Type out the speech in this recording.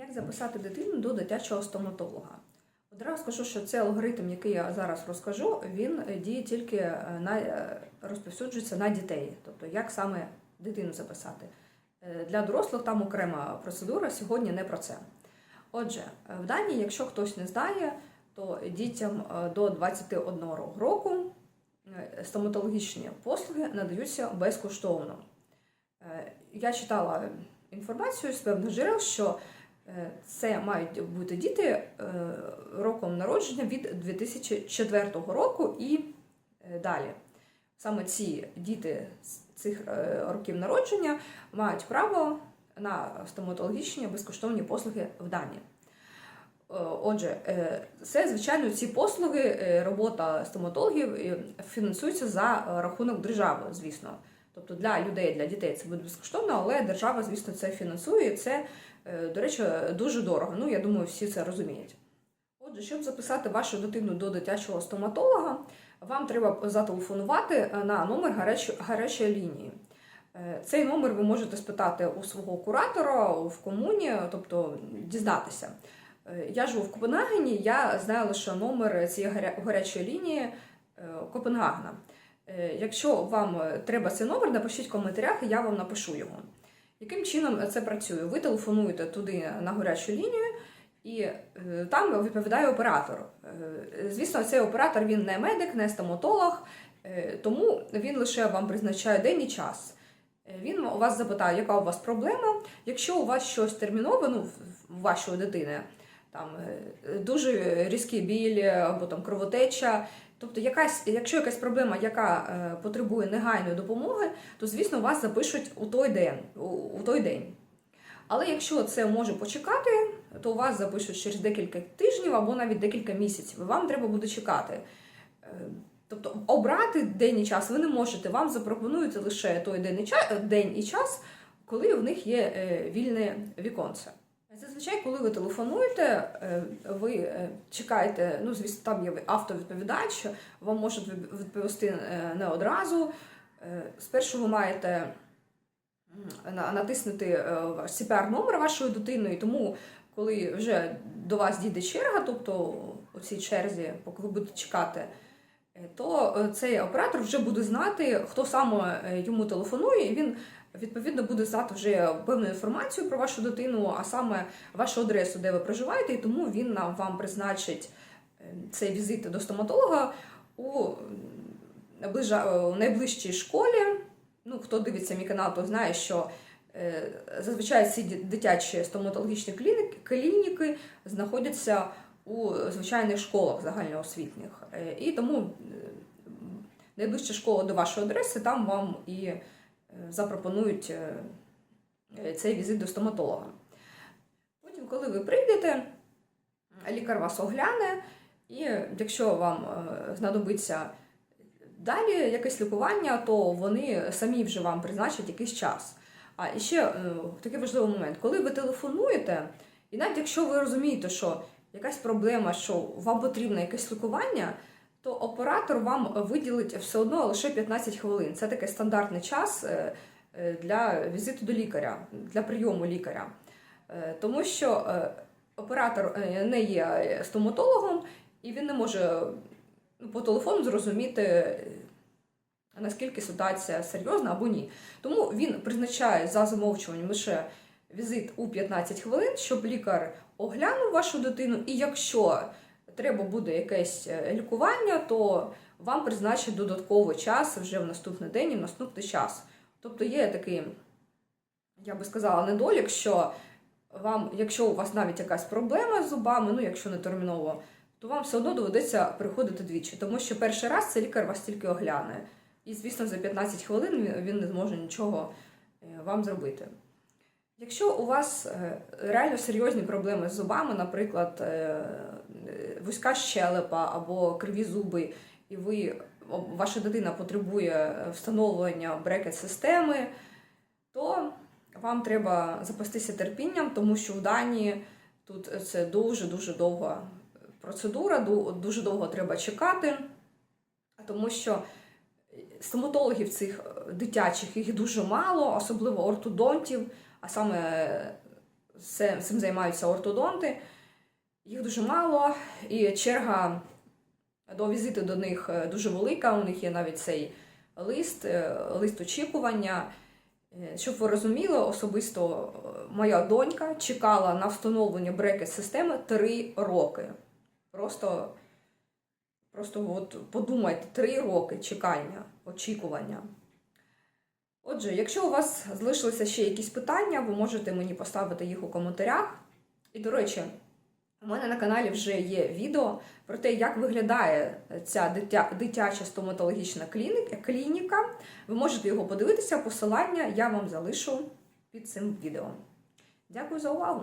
Як записати дитину до дитячого стоматолога? Одразу скажу, що цей алгоритм, який я зараз розкажу, він е, діє тільки е, на е, розповсюджується на дітей, тобто як саме дитину записати. Для дорослих там окрема процедура, сьогодні не про це. Отже, в Данії, якщо хтось не знає, то дітям до 21 року стоматологічні послуги надаються безкоштовно. Я читала інформацію з певних джерел, що це мають бути діти е, роком народження від 2004 року і е, далі. Саме ці діти з цих е, років народження мають право на стоматологічні безкоштовні послуги в Данії. Е, Отже, е, це, звичайно, ці послуги, е, робота стоматологів е, фінансується за е, рахунок держави, звісно. Тобто для людей, для дітей це буде безкоштовно, але держава, звісно, це фінансує. Це, е, до речі, дуже дорого. Ну, я думаю, всі це розуміють. Отже, щоб записати вашу дитину до дитячого стоматолога, вам треба зателефонувати е, на номер гарячої, лінії. Е, Цей номер ви можете спитати у свого куратора в комуні, тобто дізнатися. Я живу в Копенгагені, я знаю лише номер цієї гаря- гарячої лінії Копенгагена. Е, Якщо вам е, треба цей номер, напишіть в коментарях, і я вам напишу його. Яким чином це працює? Ви телефонуєте туди на гарячу лінію, і е, там відповідає оператор. Звісно, цей оператор він не медик, не стоматолог, тому він лише вам призначає день і час. Він у вас запитає, яка у вас проблема. Якщо у вас щось термінове, ну, в вашої дитини, там дуже різкий біль або там кровотеча. Тобто, якась, якщо якась проблема, яка е, потребує негайної допомоги, то звісно вас запишуть у той день. У, у той день. Але якщо це може почекати, то вас запишуть через декілька тижнів або навіть декілька місяців. Вам треба буде чекати. Е, Тобто обрати день і час ви не можете. Вам запропонують лише той день і час, коли в них є е, вільне віконце. Зазвичай, коли ви телефонуєте, е, ви е, чекаєте, ну, звісно, там є автовідповідач, вам можуть відповісти е, не одразу. Спершу ви маєте натиснути ваш CPR-номер вашої дитини, і тому, коли вже до вас дійде черга, тобто у цій черзі, поки ви будете чекати, то цей оператор вже буде знати, хто саме йому телефонує, і він відповідно буде знати вже певну інформацію про вашу дитину, а саме вашу адресу, де ви проживаєте, і тому він нам вам призначить е, цей візит до стоматолога наближа- у найближчій школі. Ну, хто дивиться мій канал, то знає, що е, зазвичай ці дитячі стоматологічні клініки, знаходяться у звичайних школах загальноосвітніх. Е, І тому е, найближча школа до вашої адреси, там вам і е, запропонують е, е, цей візит до стоматолога. Потім, коли ви прийдете, лікар вас огляне, і якщо вам е, знадобиться далі якесь лікування, то вони самі вже вам призначать якийсь час. А ще е, такий важливий момент, коли ви телефонуєте, і навіть якщо ви розумієте, що якась проблема, що вам потрібно якесь лікування, то оператор вам виділить все одно лише 15 хвилин. Це такий стандартний час е, е, для візиту до лікаря, для прийому лікаря. Е, Тому що оператор не є стоматологом, і він не може ну, по телефону зрозуміти, наскільки ситуація серйозна або ні. Тому він призначає за замовчуванням лише візит у 15 хвилин, щоб лікар оглянув вашу дитину, і якщо треба буде якесь е, лікування, то вам призначать додатковий час вже в наступний день і в наступний час. Тобто є такий, я би сказала, недолік, що вам, якщо у вас навіть якась проблема з зубами, ну якщо не терміново, то вам все одно доведеться приходити двічі, тому що перший раз цей лікар вас тільки огляне. І, звісно, за 15 хвилин він- не зможе нічого е, вам зробити. Якщо у вас е, реально серйозні проблеми з зубами, наприклад, вузька щелепа або криві зуби, і ви, ваша дитина потребує е, встановлення брекет-системи, то вам треба запастися терпінням, тому що в Данії тут це дуже-дуже довга процедура, дуже довго треба чекати, тому що стоматологів цих е, дитячих їх дуже мало, особливо ортодонтів, а саме е, цим займаються ортодонти. Їх дуже мало, і черга до візиту до них е, дуже велика. У них є навіть цей лист, е, лист очікування. Е, Щоб ви розуміли, особисто моя донька чекала на встановлення брекет-системи 3 роки. Просто, просто от подумайте, 3 роки чекання, очікування. Отже, якщо у вас залишилися ще якісь питання, ви можете мені поставити їх у коментарях. І, до речі, у мене на каналі вже є відео про те, як виглядає ця дитя, дитяча стоматологічна клініка, клініка. Ви можете його подивитися, посилання я вам залишу під цим відео. Дякую за увагу!